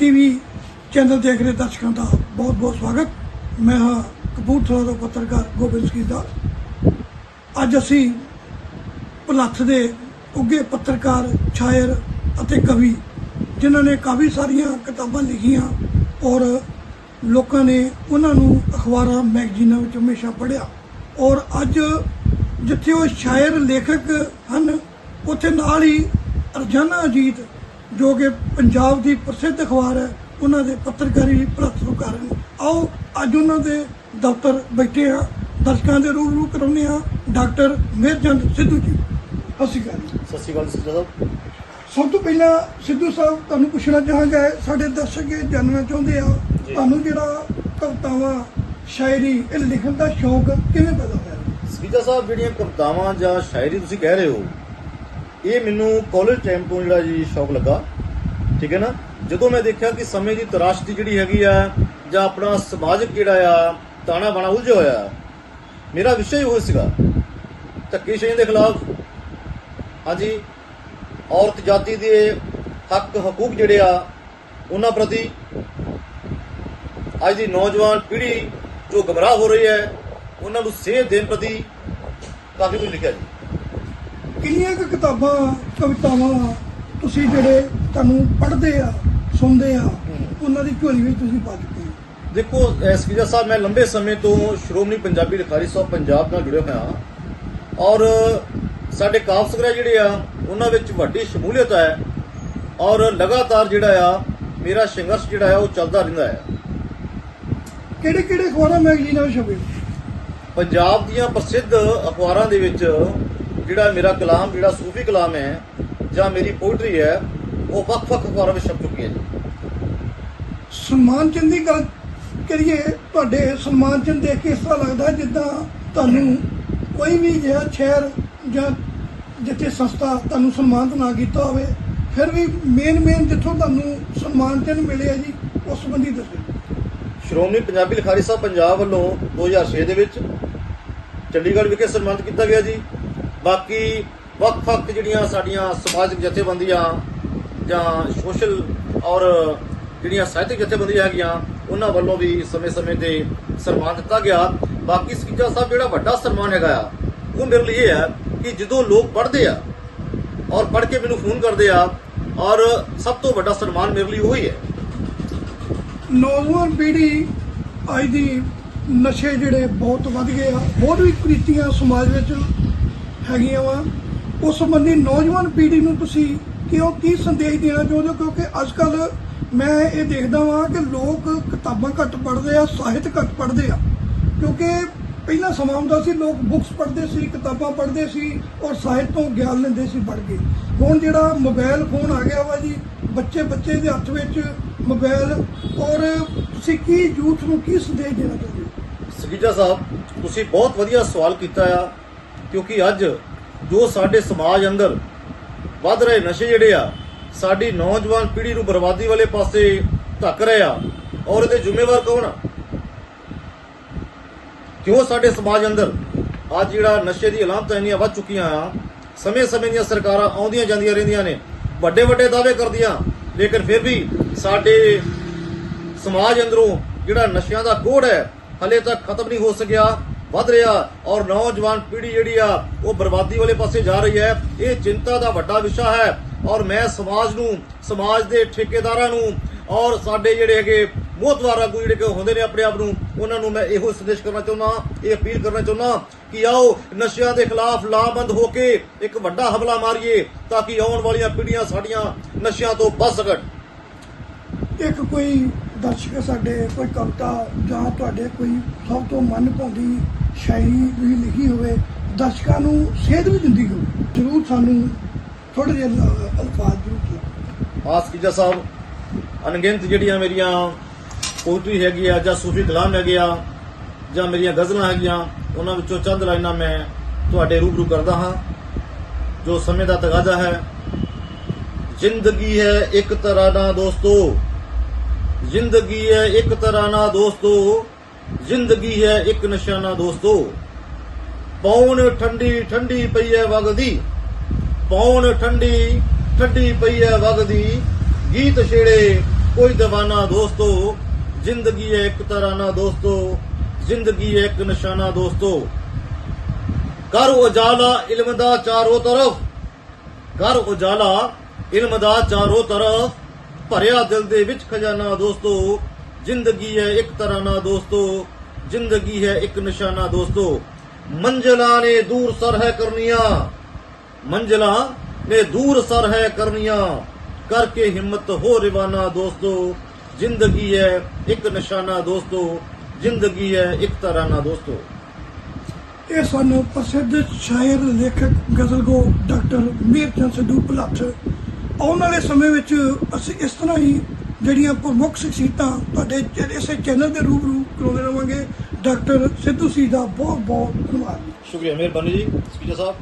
TV channel ਦੇਖ ਰਹੇ ਦਰਸ਼ਕਾਂ ਦਾ ਬਹੁਤ ਬਹੁਤ ਸਵਾਗਤ। ਮੈਂ ਹਾਂ ਕਪੂਰਥਲਾ ਦਾ ਪੱਤਰਕਾਰ ਗੋਬਿੰਦ ਸਿੰਘ ਸਕੀਦਾ। ਅੱਜ ਅਸੀਂ ਭਲੱਥ ਦੇ ਉੱਗੇ ਪੱਤਰਕਾਰ, ਸ਼ਾਇਰ ਅਤੇ ਕਵੀ, ਜਿਨ੍ਹਾਂ ਨੇ ਕਾਫੀ ਸਾਰੀਆਂ ਕਿਤਾਬਾਂ ਲਿਖੀਆਂ ਔਰ ਲੋਕਾਂ ਨੇ ਉਹਨਾਂ ਨੂੰ ਅਖਬਾਰਾਂ, ਮੈਗਜ਼ੀਨਾਂ ਵਿੱਚ ਹਮੇਸ਼ਾ ਪੜ੍ਹਿਆ ਔਰ ਅੱਜ ਜਿੱਥੇ ਉਹ ਸ਼ਾਇਰ ਲੇਖਕ ਹਨ, ਉੱਥੇ ਨਾਲ ਹੀ ਰੋਜ਼ਾਨਾ ਅਜੀਤ ਜੋ ਕਿ ਪੰਜਾਬ ਦੀ ਪ੍ਰਸਿੱਧ ਅਖਬਾਰ ਹੈ ਉਹਨਾਂ ਦੇ ਪੱਤਰਕਾਰੀ ਭਲੱਥ ਕਾਰਨ ਆਓ ਅੱਜ ਉਹਨਾਂ ਦੇ ਦਫ਼ਤਰ ਬੈਠੇ ਆ ਦਰਸ਼ਕਾਂ ਦੇ ਰੂਬਰੂ ਕਰਾਉਂਦੇ ਆ ਡਾਕਟਰ ਮਿਹਰਚੰਦ ਸਿੱਧੂ ਜੀ। ਸਤਿ ਸ਼੍ਰੀ ਅਕਾਲ ਸਤਿ ਸ਼੍ਰੀ ਅਕਾਲ ਸਿੱਧਾ ਸਾਹਿਬ। ਸਭ ਤੋਂ ਪਹਿਲਾਂ ਸਿੱਧੂ ਸਾਹਿਬ ਤੁਹਾਨੂੰ ਪੁੱਛਣਾ ਚਾਹਾਂਗਾ ਸਾਡੇ ਦਰਸ਼ਕ ਇਹ ਜਾਣਨਾ ਚਾਹੁੰਦੇ ਆ। ਤੁਹਾਨੂੰ ਜਿਹੜਾ ਕਵਿਤਾਵਾਂ ਸ਼ਾਇਰੀ ਇਹ ਲਿਖਣ ਦਾ ਸ਼ੌਕ ਕਿਵੇਂ ਪੈਦਾ ਹੋਇਆ? ਸਿੱਧਾ ਸਾਹਿਬ ਜਿਹੜੀਆਂ ਕਵਿਤਾਵਾਂ ਜਾਂ ਸ਼ਾਇਰੀ ਤੁਸੀਂ ਕਹਿ ਰਹੇ ਹੋ ਇਹ ਮੈਨੂੰ ਕਾਲਜ ਟਾਈਮ ਤੋਂ ਜਿਹੜਾ ਜੀ ਸ਼ੌਕ ਲੱਗਾ ਠੀਕ ਹੈ ਨਾ? ਜਦੋਂ ਮੈਂ ਦੇਖਿਆ ਕਿ ਸਮੇਂ ਦੀ ਤਰਾਸ਼ਦੀ ਜਿਹੜੀ ਹੈਗੀ ਆ ਜਾਂ ਆਪਣਾ ਸਮਾਜਿਕ ਜਿਹੜਾ ਆ ਤਾਣਾ ਬਾਣਾ ਉਲਝਿਆ ਹੋਇਆ ਆ, ਮੇਰਾ ਵਿਸ਼ਾ ਹੀ ਉਹ ਸੀਗਾ। ਧੱਕੇਸ਼ਾਹੀ ਦੇ ਖਿਲਾਫ ਹਾਂਜੀ ਔਰਤ ਜਾਤੀ ਦੇ ਹੱਕ ਹਕੂਕ ਜਿਹੜੇ ਆ ਉਹਨਾਂ ਪ੍ਰਤੀ ਅੱਜ ਦੀ ਨੌਜਵਾਨ ਪੀੜ੍ਹੀ ਜੋ ਗਮਰਾਹ ਹੋ ਰਹੀ ਹੈ ਉਹਨਾਂ ਨੂੰ ਸੇਧ ਦੇਣ ਪ੍ਰਤੀ ਕਾਫੀ ਕੁਝ ਲਿਖਿਆ ਜੀ। ਕਿੰਨੀਆਂ ਕੁ ਕਿਤਾਬਾਂ ਕਵਿਤਾਵਾਂ ਤੁਸੀਂ ਜਿਹੜੇ ਤੁਹਾਨੂੰ ਪੜ੍ਹਦੇ ਆ ਸੁਣਦੇ ਆ ਉਹਨਾਂ ਦੀ ਝੋਲੀ ਵਿੱਚ ਤੁਸੀਂ ਪਾ ਚੁੱਕੇ ਹੋ ਦੇਖੋ ਐਸਪੀਜਾ ਸਾਹਿਬ ਮੈਂ ਲੰਬੇ ਸਮੇਂ ਤੋਂ ਸ਼੍ਰੋਮਣੀ ਪੰਜਾਬੀ ਲਿਖਾਰੀ ਸਭਾ ਪੰਜਾਬ ਨਾਲ ਜੁੜਿਆ ਹੋਇਆ ਹਾਂ ਔਰ ਸਾਡੇ ਕਾਫ ਸੰਗ੍ਰਹਿ ਜਿਹੜੇ ਆ ਉਹਨਾਂ ਵਿੱਚ ਵੱਡੀ ਸ਼ਮੂਲੀਅਤ ਹੈ ਔਰ ਲਗਾਤਾਰ ਜਿਹੜਾ ਆ ਮੇਰਾ ਸੰਘਰਸ਼ ਜਿਹੜਾ ਆ ਉਹ ਚੱਲਦਾ ਰਹਿੰਦਾ ਹੈ ਕਿਹੜੇ ਕਿਹੜੇ ਅਖਬਾਰਾਂ ਮੈਗਜ਼ੀਨਾਂ ਵਿੱਚ ਛਪੇ? ਪੰਜਾਬ ਦੀਆਂ ਪ੍ਰਸਿੱਧ ਅਖਬਾਰਾਂ ਦੇ ਵਿੱਚ ਜਿਹੜਾ ਮੇਰਾ ਕਲਾਮ ਜਿਹੜਾ ਸੂਫੀ ਕਲਾਮ ਹੈ ਜਾਂ ਮੇਰੀ ਪੋਇਟਰੀ ਹੈ ਉਹ ਵੱਖ-ਵੱਖ ਅਖਬਾਰਾਂ ਵਿੱਚ ਛਪ ਚੁੱਕੀ ਹੈ ਜੀ। ਸਨਮਾਨ ਚੰਦ ਦੀ ਗੱਲ ਕਰੀਏ ਤੁਹਾਡੇ ਸਨਮਾਨ ਚੰਦ ਦੇਖ ਕੇ ਇਸ ਤਰ੍ਹਾਂ ਲੱਗਦਾ ਜਿੱਦਾਂ ਤੁਹਾਨੂੰ ਕੋਈ ਵੀ ਜਿਹੜਾ ਸ਼ਹਿਰ ਜਾਂ ਜਿੱਥੇ ਸੰਸਥਾ ਤੁਹਾਨੂੰ ਸਨਮਾਨਿਤ ਨਾ ਕੀਤਾ ਹੋਵੇ ਫਿਰ ਵੀ ਮੇਨ ਮੇਨ ਜਿੱਥੋਂ ਤੁਹਾਨੂੰ ਸਨਮਾਨ ਚੰਦ ਮਿਲਿਆ ਜੀ ਉਸ ਸੰਬੰਧੀ ਦੱਸੋ। ਸ਼੍ਰੋਮਣੀ ਪੰਜਾਬੀ ਲਿਖਾਰੀ ਸਾਹਿਬ ਪੰਜਾਬ ਵੱਲੋਂ 2006 ਦੇ ਵਿੱਚ ਚੰਡੀਗੜ੍ਹ ਵਿਖੇ ਸਨਮਾਨਿਤ ਕੀਤਾ ਗਿਆ ਜੀ। ਬਾਕੀ ਵੱਖ-ਵੱਖ ਜਿਹੜੀਆਂ ਸਾਡੀਆਂ ਸਮਾਜਿਕ ਜਥੇਬੰਦੀਆਂ ਜਾਂ ਸੋਸ਼ਲ ਔਰ ਜਿਹੜੀਆਂ ਸਾਹਿਤਕ ਜਥੇਬੰਦੀਆਂ ਹੈਗੀਆਂ, ਉਹਨਾਂ ਵੱਲੋਂ ਵੀ ਸਮੇਂ-ਸਮੇਂ ਤੇ ਸਨਮਾਨ ਦਿੱਤਾ ਗਿਆ। ਬਾਕੀ ਸਕੀਜਾ ਸਾਹਿਬ, ਜਿਹੜਾ ਵੱਡਾ ਸਨਮਾਨ ਹੈਗਾ ਆ, ਉਹ ਮੇਰੇ ਲਈ ਇਹ ਹੈ ਕਿ ਜਦੋਂ ਲੋਕ ਪੜ੍ਹਦੇ ਆ ਔਰ ਪੜ੍ਹ ਕੇ ਮੈਨੂੰ ਫੋਨ ਕਰਦੇ ਆ, ਔਰ ਸਭ ਤੋਂ ਵੱਡਾ ਸਨਮਾਨ ਮੇਰੇ ਲਈ ਉਹੀ ਹੈ। ਨੌਜਵਾਨ ਪੀੜ੍ਹੀ ਅੱਜ ਦੀ ਨਸ਼ੇ ਜਿਹੜੇ ਬਹੁਤ ਵੱਧ ਗਏ ਆ ਹੋਰ ਵੀ ਕੁਰੀਤੀਆਂ ਸਮਾਜ ਵਿੱਚ ਹੈਗੀਆਂ ਵਾ, ਉਸ ਸੰਬੰਧੀ ਨੌਜਵਾਨ ਪੀੜ੍ਹੀ ਨੂੰ ਤੁਸੀਂ ਕਿਉਂ, ਕੀ ਸੰਦੇਸ਼ ਦੇਣਾ ਚਾਹੁੰਦੇ ਹੋ? ਕਿਉਂਕਿ ਅੱਜ ਕੱਲ ਮੈਂ ਇਹ ਦੇਖਦਾ ਵਾਂ ਕਿ ਲੋਕ ਕਿਤਾਬਾਂ ਘੱਟ ਪੜ੍ਹਦੇ ਆ, ਸਾਹਿਤ ਘੱਟ ਪੜ੍ਹਦੇ ਆ। ਕਿਉਂਕਿ ਪਹਿਲਾਂ ਸਮਾਂ ਹੁੰਦਾ ਸੀ ਲੋਕ ਬੁੱਕਸ ਪੜ੍ਹਦੇ ਸੀ, ਕਿਤਾਬਾਂ ਪੜ੍ਹਦੇ ਸੀ ਔਰ ਸਾਹਿਤ ਤੋਂ ਗਿਆਨ ਲੈਂਦੇ ਸੀ ਪੜ੍ਹ ਕੇ। ਹੁਣ ਜਿਹੜਾ ਮੋਬਾਈਲ ਫੋਨ ਆ ਗਿਆ ਵਾ ਜੀ ਬੱਚੇ ਬੱਚੇ ਦੇ ਹੱਥ ਵਿੱਚ ਮੋਬਾਈਲ ਔਰ ਤੁਸੀਂ ਕੀ ਯੂਥ ਨੂੰ ਕੀ ਸੰਦੇਸ਼ ਦੇਣਾ ਚਾਹੁੰਦੇ ਹੋ? ਸਗੀਜਾ ਸਾਹਿਬ, ਤੁਸੀਂ ਬਹੁਤ ਵਧੀਆ ਸਵਾਲ ਕੀਤਾ ਆ। ਕਿਉਂਕਿ ਅੱਜ ਜੋ ਸਾਡੇ ਸਮਾਜ ਅੰਦਰ ਵੱਧ ਰਹੇ ਨਸ਼ੇ ਜਿਹੜੇ ਆ, ਸਾਡੀ ਨੌਜਵਾਨ ਪੀੜ੍ਹੀ ਨੂੰ ਬਰਬਾਦੀ ਵਾਲੇ ਪਾਸੇ ਧੱਕ ਰਹੇ ਆ, ਔਰ ਇਹਦੇ ਜ਼ਿੰਮੇਵਾਰ ਕੌਣ ਆ? ਕਿਉਂ ਸਾਡੇ ਸਮਾਜ ਅੰਦਰ ਅੱਜ ਜਿਹੜਾ ਨਸ਼ੇ ਦੀ ਹਾਲਾਤ ਇੰਨੀਆਂ ਵੱਧ ਚੁੱਕੀਆਂ ਆ, ਸਮੇਂ-ਸਮੇਂ ਦੀਆਂ ਸਰਕਾਰਾਂ ਆਉਂਦੀਆਂ ਜਾਂਦੀਆਂ ਰਹਿੰਦੀਆਂ ਨੇ ਵੱਡੇ ਵੱਡੇ ਦਾਅਵੇ ਕਰਦੀਆਂ, ਲੇਕਿਨ ਫਿਰ ਵੀ ਸਾਡੇ ਸਮਾਜ ਅੰਦਰੋਂ ਜਿਹੜਾ ਨਸ਼ਿਆਂ ਦਾ ਕੋੜ ਹੈ, ਹਲੇ ਤੱਕ ਖਤਮ ਨਹੀਂ ਹੋ ਸਕਿਆ ਵੱਧ ਰਿਹਾ ਔਰ ਨੌਜਵਾਨ ਪੀੜ੍ਹੀ ਜਿਹੜੀ ਆ, ਉਹ ਬਰਬਾਦੀ ਵਾਲੇ ਪਾਸੇ ਜਾ ਰਹੀ ਹੈ। ਇਹ ਚਿੰਤਾ ਦਾ ਵੱਡਾ ਵਿਸ਼ਾ ਹੈ ਔਰ ਮੈਂ ਸਮਾਜ ਨੂੰ, ਸਮਾਜ ਦੇ ਠੇਕੇਦਾਰਾਂ ਨੂੰ ਔਰ ਸਾਡੇ ਜਿਹੜੇ ਹੈਗੇ ਮੋਹਤਵਾਰ ਆਗੂ ਜਿਹੜੇ ਕਿ ਹੁੰਦੇ ਨੇ ਆਪਣੇ ਆਪ ਨੂੰ, ਉਹਨਾਂ ਨੂੰ ਮੈਂ ਇਹੋ ਸੰਦੇਸ਼ ਕਰਨਾ ਚਾਹੁੰਦਾ ਇਹ ਅਪੀਲ ਕਰਨਾ ਚਾਹੁੰਦਾ ਕਿ ਆਓ ਨਸ਼ਿਆਂ ਦੇ ਖਿਲਾਫ ਲਾਮਬੰਦ ਹੋ ਕੇ ਇੱਕ ਵੱਡਾ ਹਮਲਾ ਮਾਰੀਏ ਤਾਂ ਕਿ ਆਉਣ ਵਾਲੀਆਂ ਪੀੜ੍ਹੀਆਂ ਸਾਡੀਆਂ ਨਸ਼ਿਆਂ ਤੋਂ ਬਚ ਸਕਣ। ਇੱਕ ਕੋਈ ਦਰਸ਼ਕ ਸਾਡੇ, ਕੋਈ ਕਵਿਤਾ ਜਾਂ ਤੁਹਾਡੇ ਕੋਈ ਸਭ ਤੋਂ ਮਨ ਭਾਉਂਦੀ ਸ਼ਾਇਰੀ ਤੁਸੀਂ ਲਿਖੀ ਹੋਵੇ, ਦਰਸ਼ਕਾਂ ਨੂੰ ਸੇਧ ਵੀ ਦਿੰਦੀ ਹੋਵੇ। ਜ਼ਰੂਰ ਸਾਨੂੰ ਥੋੜੇ ਜਿਹੇ ਅਲਫਾਜ਼ ਜ਼ਰੂਰ ਆਸ ਕੀਜਾ ਸਾਹਿਬ, ਅਣਗਿਣਤ ਜਿਹੜੀਆਂ ਮੇਰੀਆਂ ਪੋਇਟਰੀ ਹੈਗੀ ਆ ਜਾਂ ਸੂਫੀ ਕਲਾਮ ਹੈਗੇ ਆ ਜਾਂ ਮੇਰੀਆਂ ਗਜ਼ਲਾਂ ਹੈਗੀਆਂ, ਉਹਨਾਂ ਵਿੱਚੋਂ ਚੰਦ ਲਾਈਨਾਂ ਮੈਂ ਤੁਹਾਡੇ ਰੂਬਰੂ ਕਰਦਾ ਹਾਂ, ਜੋ ਸਮੇਂ ਦਾ ਤਗਾਜ਼ਾ ਹੈ। ਜ਼ਿੰਦਗੀ ਹੈ ਇੱਕ ਤਰ੍ਹਾਂ ਨਾ ਦੋਸਤੋ। ਜ਼ਿੰਦਗੀ ਹੈ ਇੱਕ ਤਰ੍ਹਾਂ ਨਾ ਦੋਸਤੋ। ਜ਼ਿੰਦਗੀ ਹੈ ਇੱਕ ਨਿਸ਼ਾਨਾ ਦੋਸਤੋ। ਪੌਣ ਠੰਡੀ ਠੰਡੀ ਪਈ ਹੈ ਵਗਦੀ। ਪੌਣ ਠੰਡੀ ਠੰਡੀ ਪਈ ਹੈ ਵਗਦੀ। ਗੀਤ ਛੇੜੇ ਕੋਈ دیਵਾਨਾ ਦੋਸਤੋ। ਜ਼ਿੰਦਗੀ ਹੈ ਇੱਕ ਤਰਾਨਾ ਦੋਸਤੋ। ਜ਼ਿੰਦਗੀ ਹੈ ਇੱਕ ਨਿਸ਼ਾਨਾ ਦੋਸਤੋ। ਕਰ ਉਜਾਲਾ ਇਲਮ ਦਾ ਚਾਰੋ ਤਰਫ। ਕਰ ਉਜਾਲਾ ਇਲਮ ਦਾ ਚਾਰੋ ਤਰਫ। ਭਰਿਆ ਦਿਲ ਦੇ ਵਿੱਚ ਖਜ਼ਾਨਾ ਦੋਸਤੋ। ਜ਼ਿੰਦਗੀ ਹੈ ਇੱਕ ਤਰਾਨਾ ਦੋਸਤੋ ਜ਼ਿੰਦਗੀ ਹੈ ਇੱਕ ਨਿਸ਼ਾਨਾ ਦੋਸਤੋ ਮੰਜ਼ਲਾਂ ਨੇ ਦੂਰ ਸਰ ਹੈ ਕਰਨੀਆਂ ਮੰਜ਼ਲਾਂ ਨੇ ਦੂਰ ਸਰ ਹੈ ਕਰਨੀਆਂ ਕਰਕੇ ਹਿੰਮਤ ਹੋ ਰਿਵਾਨਾ ਦੋਸਤੋ ਜ਼ਿੰਦਗੀ ਹੈ ਇੱਕ ਨਿਸ਼ਾਨਾ ਦੋਸਤੋ ਜ਼ਿੰਦਗੀ ਹੈ ਇੱਕ ਤਰਾਨਾ ਦੋਸਤੋ ਇਹ ਸਾਨੂੰ ਪ੍ਰਸਿੱਧ ਸ਼ਾਇਰ ਲੇਖਕ ਗਜ਼ਲਗੋ ਡਾਕਟਰ ਮੀਰ ਚੰਦ ਸਿੱਧੂ ਭੁਲੱਥ ਆਉਣ ਵਾਲੇ ਸਮੇਂ ਵਿੱਚ ਅਸੀਂ ਇਸ ਤਰ੍ਹਾਂ ਹੀ ਜਿਹੜੀਆਂ ਪ੍ਰਮੁੱਖ ਸ਼ਖਸੀਅਤਾਂ ਤੁਹਾਡੇ ਚ- ਇਸੇ ਚੈਨਲ ਦੇ ਰੂਬਰੂ ਕਰਾਉਂਦੇ ਰਵਾਂਗੇ, ਡਾਕਟਰ ਸਿੱਧੂ ਸੀ ਦਾ ਬਹੁਤ ਬਹੁਤ ਧੰਨਵਾਦ। ਸ਼ੁਕਰੀਆ ਮਿਹਰਬਾਨੀ ਜੀ, ਸਪੀਕਰ ਸਾਹਿਬ।